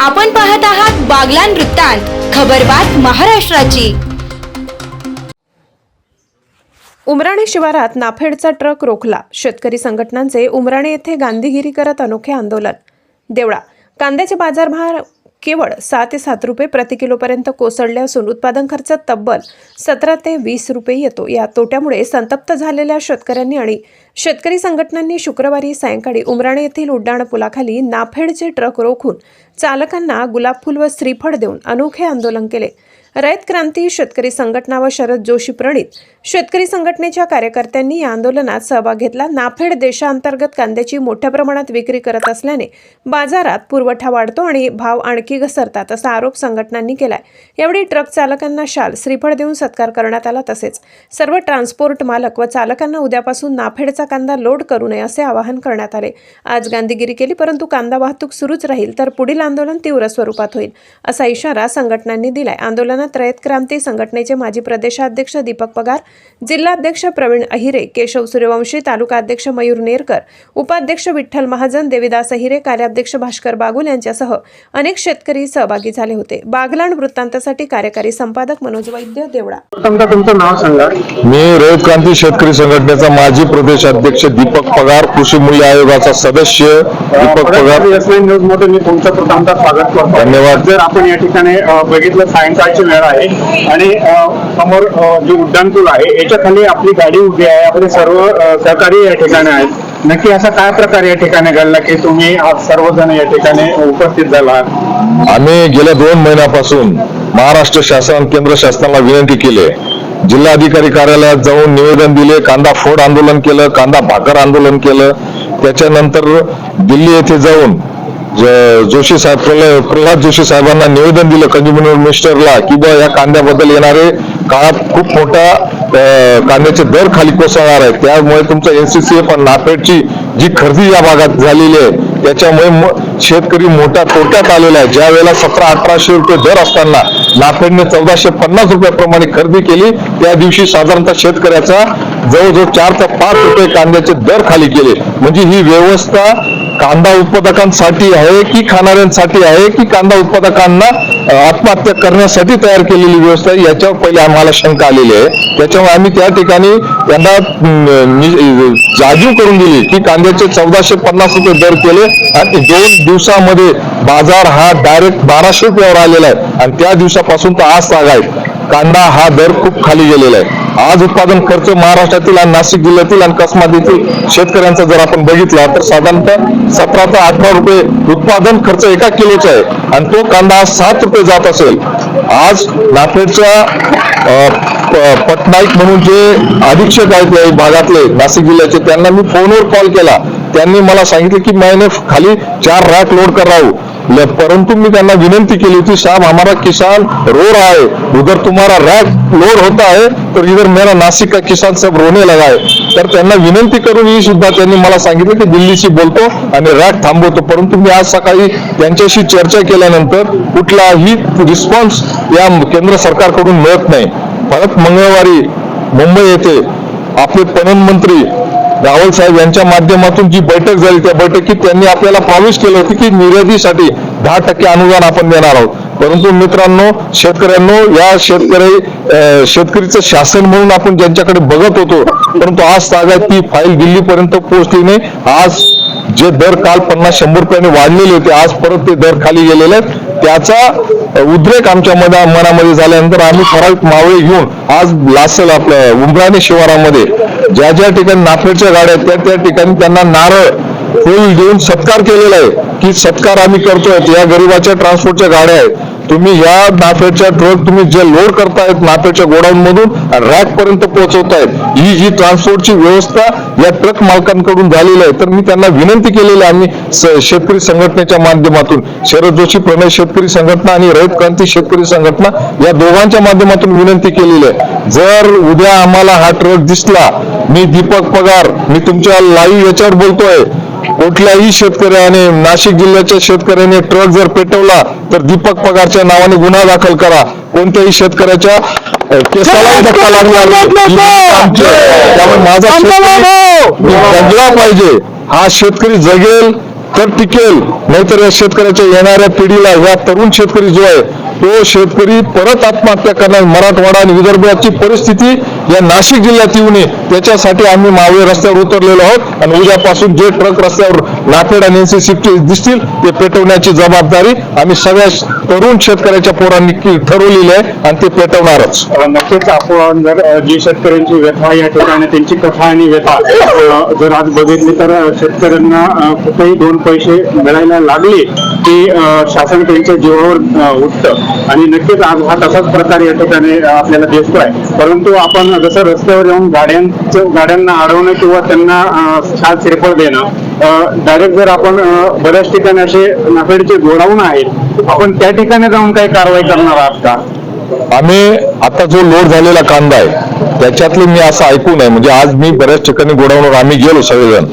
आपण पाहत आहात बागलान वृत्तांत खबरबात महाराष्ट्राची. उमराणे शिवारात नाफेडचा ट्रक रोखला. शेतकरी संघटनांचे उमराणे येथे गांधीगिरी करत अनोखे आंदोलन. देवळा कांद्याचे बाजारभाव केवळ सहा ते सात रुपये प्रति किलोपर्यंत कोसळले असून उत्पादन खर्च तब्बल सतरा ते वीस रुपये येतो. या तोट्यामुळे संतप्त झालेल्या शेतकऱ्यांनी आणि शेतकरी संघटनांनी शुक्रवारी सायंकाळी उमराणे येथील उड्डाण पुलाखाली नाफेडचे ट्रक रोखून चालकांना गुलाब फुल व श्रीफळ देऊन अनोखे आंदोलन केले. रयत क्रांती शेतकरी संघटना व शरद जोशी प्रणित. शेतकरी संघटनेच्या कार्यकर्त्यांनी या आंदोलनात सहभाग घेतला. नाफेड देशांतर्गत कांद्याची मोठ्या प्रमाणात विक्री करत असल्याने बाजारात पुरवठा वाढतो आणि भाव आणखी घसरतात असा आरोप संघटनांनी केलाय. यावेळी ट्रक चालकांना शाल श्रीफळ देऊन सत्कार करण्यात आला तसेच सर्व ट्रान्सपोर्ट मालक व चालकांना उद्यापासून नाफेडचा कांदा लोड करू नये असे आवाहन करण्यात आले. आज गांधीगिरी केली परंतु कांदा वाहतूक सुरूच राहील तर पुढील आंदोलन तीव्र स्वरूपात होईल असा इशारा संघटनांनी दिलाय. आंदोलनात रयत क्रांती संघटनेचे माजी प्रदेशाध्यक्ष दीपक पगार जिल्हाध्यक्ष प्रवीण अहिरे केशव सूर्यवंशी तालुका अध्यक्ष मयूर नेरकर उपाध्यक्ष विठ्ठल महाजन देविदास अहिरे कार्याध्यक्ष भास्कर बागुल यांच्यासह अनेक शेतकरी सहभागी झाले होते. बागलाण वृत्तांतासाठी कार्यकारी संपादक मनोज वैद्य देवळा. तुमचं तुमचं नाव सांगा. मी रयत क्रांती शेतकरी संघटनेचा माजी प्रदेश अध्यक्ष दीपक पगार कृषी मूल्य आयोगाचा सदस्य दीपक पगार. न्यूजमध्ये मी तुमचं प्रथमतः स्वागत करतो. धन्यवाद. जर आपण या ठिकाणी बघितलं सायंकाळची वेळ आहे. आणि समोर जे उड्डाणपूल आहे याच्या खाली आपली गाडी उभी आहे. आपले सर्व सहकारी या ठिकाणी आहेत. नक्की असा काय प्रकार या ठिकाणी घडला की तुम्ही आज सर्वजण या ठिकाणी उपस्थित झाला आम्ही गेल्या दोन महिन्यापासून महाराष्ट्र शासन केंद्र शासनाला विनंती केली. जिल्हाधिकारी कार्यालयात जाऊन निवेदन दिले कांदा फोड आंदोलन केलं कांदा भाकर आंदोलन केलं. त्याच्यानंतर दिल्ली येथे जाऊन जोशी साहेब प्रल्हा- प्रल्हाद जोशी साहेबांना निवेदन दिलं कंझ्युमर मिनिस्टरला की बा या कांद्याबद्दल येणारे काळात खूप मोठा कांद्याचे दर खाली कोसळणार आहे त्यामुळे तुमचं एनसीसी आणि नाफेडची जी खरेदी या भागात झालेली आहे त्याच्यामुळे शेतकरी मोठ्या तोट्यात आलेला आहे. ज्या वेळेला सतरा अठराशे रुपये दर असताना नाफेडने चौदाशे पन्नास रुपयाप्रमाणे खरेदी केली त्या दिवशी साधारणतः शेतकऱ्याचा जवळजवळ चार ते पाच रुपये कांद्याचे दर खाली केले. म्हणजे ही व्यवस्था कांदा उत्पादकांसाठी आहे की खाणाऱ्यांसाठी आहे की कांदा उत्पादकांना आत्महत्या करण्यासाठी तयार केलेली व्यवस्था याच्यावर पहिले आम्हाला शंका आलेली आहे. त्याच्यामुळे आम्ही त्या ठिकाणी त्यांना अं, करून दिली की कांद्याचे चौदाशे पन्नास रुपये दर केले आणि दोन दिवसामध्ये बाजार हा डायरेक्ट बाराशे रुपयावर आलेला आहे. आणि त्या दिवसापासून तर आज आहे. कांदा हा दर खूप खाली गेलेला आहे. आज उत्पादन खर्च महाराष्ट्रातील आणि नाशिक जिल्ह्यातील आणि कसमात येथील शेतकऱ्यांचा जर आपण बघितला तर साधारणतः सतरा ते अठरा रुपये उत्पादन खर्च एका किलोचा आहे आणि तो कांदा आज सात रुपये जात असेल. आज नाफेडच्या अं, पटनाईक म्हणून जे अधीक्षक आहेत या भागातले नाशिक जिल्ह्याचे त्यांना मी फोनवर कॉल केला. त्यांनी मला सांगितलं की मैंने खाली चार रॅक लोड कर परंतु मी त्यांना विनंती केली होती साहब हमारा किसान रो रहा है उधर तुम्हारा रैक लोड होता है तर इधर मेरा नाशिक का किसान सब रोने लगा है. तर त्यांना विनंती करून ही सुद्धा त्यांनी मला सांगितलं की दिल्लीशी बोलतो आणि रॅक थांबवतो. परंतु मी आज सकाळी त्यांच्याशी चर्चा केल्यानंतर कुठलाही रिस्पॉन्स या केंद्र सरकारकडून मिळत नाही. परत मंगळवारी मुंबई येथे आपले पणन मंत्री रावल साहेब यांच्या माध्यमातून जी बैठक झाली त्या बैठकीत त्यांनी आपल्याला प्रॉमिस केलं होतं की निर्यातीसाठी दहा टक्के अनुदान आपण देणार आहोत. परंतु मित्रांनो शेतकऱ्यांनो या शेतकरी अं, शेतकरीचं शासन म्हणून आपण ज्यांच्याकडे बघत होतो परंतु आज तागात ती फाईल दिल्लीपर्यंत पोहोचली नाही. आज जे दर काल पन्नास शंभर रुपयाने वाढलेले होते आज परत ते दर खाली गेलेले आहेत. त्याचा उद्रेक आमच्या मना मनामध्ये झाल्यानंतर आम्ही ठराविक मावळे घेऊन आज लासल आपलं उमराणे शिवारामध्ये ज्या ज्या ठिकाणी नाफेडच्या गाड्या आहेत त्या त्या ठिकाणी त्यांना नारळ फुल देऊन सत्कार केलेला आहे. की सत्कार आम्ही करतोय. या गरीबाच्या ट्रान्सपोर्टच्या गाड्या आहेत. तुम्ही या नाफ्याच्या ट्रक तुम्ही जे लोड करतायत नाफ्याच्या गोडाऊन मधून रॅक पर्यंत पोहोचवतायत. ही जी ट्रान्सपोर्टची व्यवस्था या ट्रक मालकांकडून झालेली आहे तर मी त्यांना विनंती केलेली आहे आम्ही शेतकरी संघटनेच्या माध्यमातून शरद जोशी प्रणय शेतकरी संघटना आणि रयत क्रांती शेतकरी संघटना या दोघांच्या माध्यमातून विनंती केलेली आहे. जर उद्या आम्हाला हा ट्रक दिसला मी दीपक पगार मी तुमच्या लाईव्ह याच्यावर बोलतोय. कुठल्याही शेतकऱ्याने नाशिक जिल्ह्याच्या शेतकऱ्याने ट्रक जर पेटवला तर दीपक पगारच्या नावाने गुन्हा दाखल करा. कोणत्याही शेतकऱ्याच्या अ, केसालाही धक्का आहे. त्यामुळे माझा शेतकरी जगला पाहिजे. हा शेतकरी जगेल तर टिकेल. नाहीतर या शेतकऱ्याच्या येणाऱ्या पिढीला या तरुण शेतकरी जो आहे तो शेतकरी परत आत्महत्या करणार. मराठवाडा आणि विदर्भाची परिस्थिती या नाशिक जिल्ह्यात येऊ नये. त्याच्यासाठी आम्ही मावळे रस्त्यावर उतरलेलो आहोत आणि उद्यापासून जे ट्रक रस्त्यावर नाफेड आणि एनसीसी दिसतील ते पेटवण्याची जबाबदारी आम्ही सगळ्या तरुण शेतकऱ्याच्या पोरांनी की- ठरवलेली आहे आणि ते पेटवणारच. नक्कीच आपण जर जी शेतकऱ्यांची व्यथा या ठिकाणी त्यांची कथा आणि व्यथा जर आज बघितली तर शेतकऱ्यांना कुठेही दोन पैसे मिळायला लागले की शासन त्यांच्या जीवावर उठतं. आणि नक्कीच आज हा तसाच प्रकार या ठिकाणी आपल्याला दिसतोय. परंतु आपण जसं रस्त्यावर येऊन गाड्यांचं गाड्यांना अडवणं किंवा त्यांना छान साथ देणं डायरेक्ट जर आपण बऱ्याच ठिकाणी असे नाफेडचे गोडाऊन आहेत आपण त्या ठिकाणी जाऊन काही कारवाई करणार आहात का? आम्ही आता जो लोड झालेला कांदा आहे त्याच्यातले मी असं ऐकून आहे म्हणजे आज मी बऱ्याच ठिकाणी गोडाऊनवर आम्ही गेलो सगळेजण.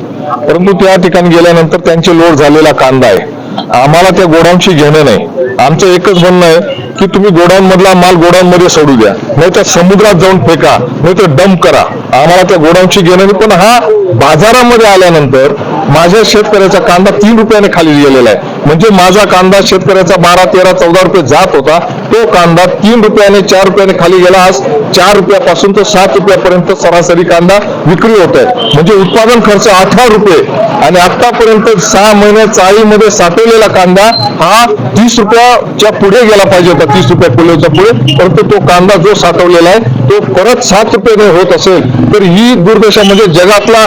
परंतु त्या ठिकाणी गेल्यानंतर त्यांचे लोड झालेला कांदा आहे. आम्हाला त्या गोडाऊनशी घेणं नाही. आमचं एकच म्हणणं आहे की तुम्ही गोडाऊन मधला माल गोडाऊन मध्ये सोडू द्या. नाही तर समुद्रात जाऊन फेका नाहीतर डंप करा. आम्हाला त्या गोडाऊनशी घेणं नाही. पण हा बाजारामध्ये आल्यानंतर माझ्या शेतकऱ्याचा कांदा तीन रुपयाने खाली गेलेला आहे. म्हणजे माझा कांदा शेतकऱ्याचा बारा तेरा चौदा रुपये जात होता. तो कांदा तीन रुपयाने चार रुपयाने खाली गेला आज. चार रुपयापासून तर सात रुपयापर्यंत सरासरी कांदा विक्री होत आहे. म्हणजे उत्पादन खर्च अठरा रुपये. आणि आतापर्यंत सहा महिने चाळीमध्ये साठवलेला कांदा हा तीस रुपयाच्या पुढे गेला पाहिजे होता. तीस रुपया किलोच्या पुढे. परंतु तो कांदा जो साठवलेला आहे तो परत सात रुपयाने होत असेल. तर ही दुर्दशा म्हणजे जगातला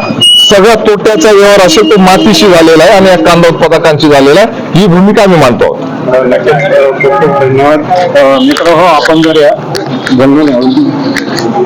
सगळ्या तोट्याचा व्यवहार असेल तो मातीशी झालेला आहे आणि या कांदा उत्पादकांची झालेला आहे. ही भूमिका आम्ही मानतो आहोत. धन्यवाद. मित्र हो आपण जर या